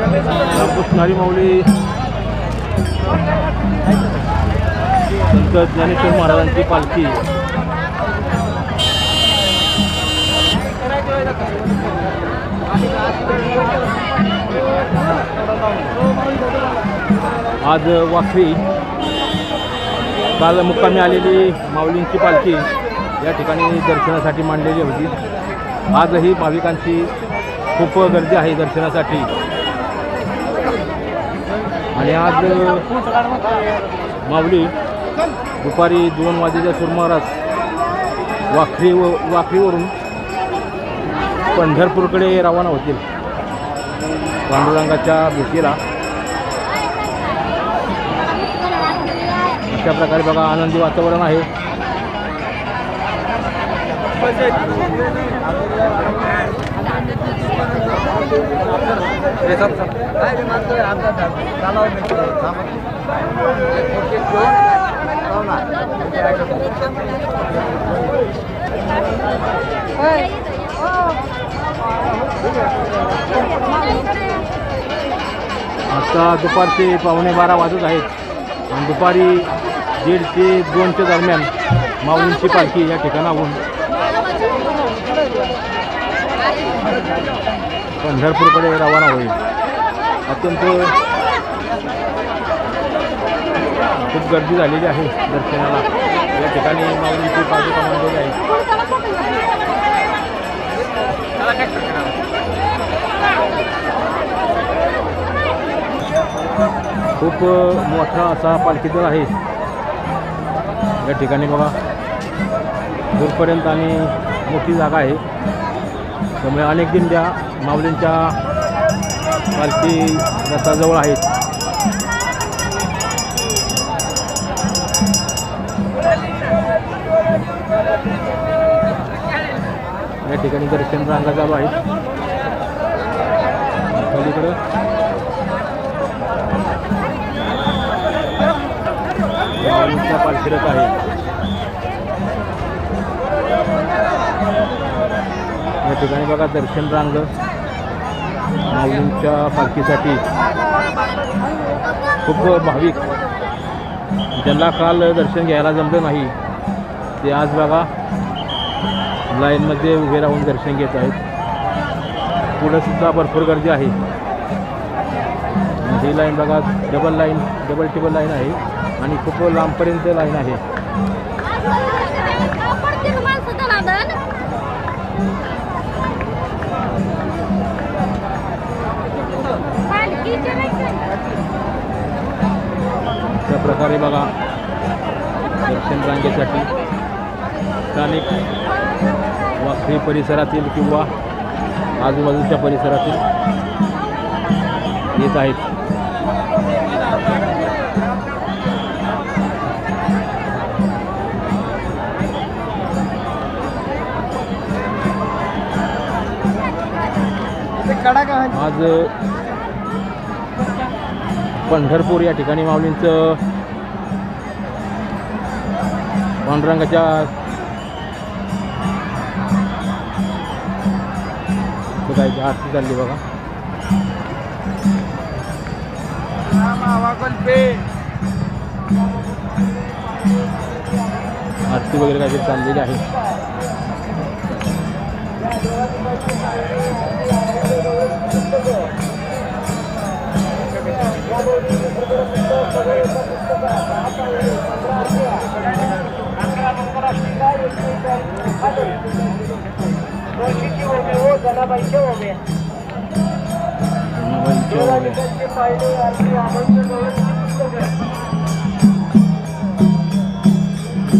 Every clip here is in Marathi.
रामकृष्ण माऊली. संत ज्ञानेश्वर महाराजांची पालखी. आज वाखरी काल मुक्कामी आलेली माऊलींची पालखी या ठिकाणी दर्शनासाठी मांडलेली होती. आजही भाविकांची खूप गर्दी आहे दर्शनासाठी. आणि आज माऊली दुपारी दोन वाजेच्या सुमारास वाखरी व वाखरीवरून पंढरपूरकडे रवाना होतील. पांडुरंगाच्या भेटीला. अशा प्रकारे बघा आनंदी वातावरण आहे. आता दुपारचे पावणे बारा वाजत आहेत. आणि दुपारी दीड ते दोनच्या दरम्यान माऊलींची पालखी या ठिकाणाहून. पंढरपूरकडे रवाना होईल. अत्यंत खूप गर्दी झालेली आहे दर्शनाला. या ठिकाणी माऊलीची पालखी मांडलेली आहे. खूप मोठा असा पालखी दल आहे. या ठिकाणी बघा. दूरपर्यंत आणि मोठी जागा आहे. त्यामुळे अनेक दिंड्या माऊलींच्या पालखी रथाजवळ आहेत. या ठिकाणी दर्शन रांगा चालू आहेत. पलीकडं. माऊलींचा पालखी रथ आहे या ठिकाणी बघा दर्शन रांग. माऊलींच्या पालखीसाठी. खूप भाविक. ज्यांना काल दर्शन घ्यायला जमलं नाही ते आज बघा लाईनमध्ये उभे राहून दर्शन घेत आहेत. पुढं सुद्धा भरपूर गर्दी आहे. ही लाईन बघा double line double table line आहे. आणि खूप लांबपर्यंत लाईन आहे. प्रकारे बघा. दर्शन रांगेसाठी. स्थानिक वाखरी परिसरातील किंवा आजूबाजूच्या परिसरातील येत आहेत. आज पंढरपूर या ठिकाणी माऊलींचं पांडुरंगाच्या काय आरती चालली बघा. आरती वगैरे काहीतरी चाललेली आहे.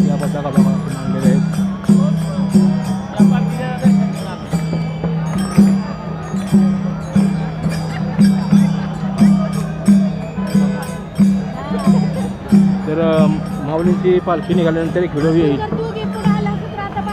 या मांडलेल्या आहेत. तर माऊलींची पालखी निघाल्यानंतर एक व्हिडिओ येईल.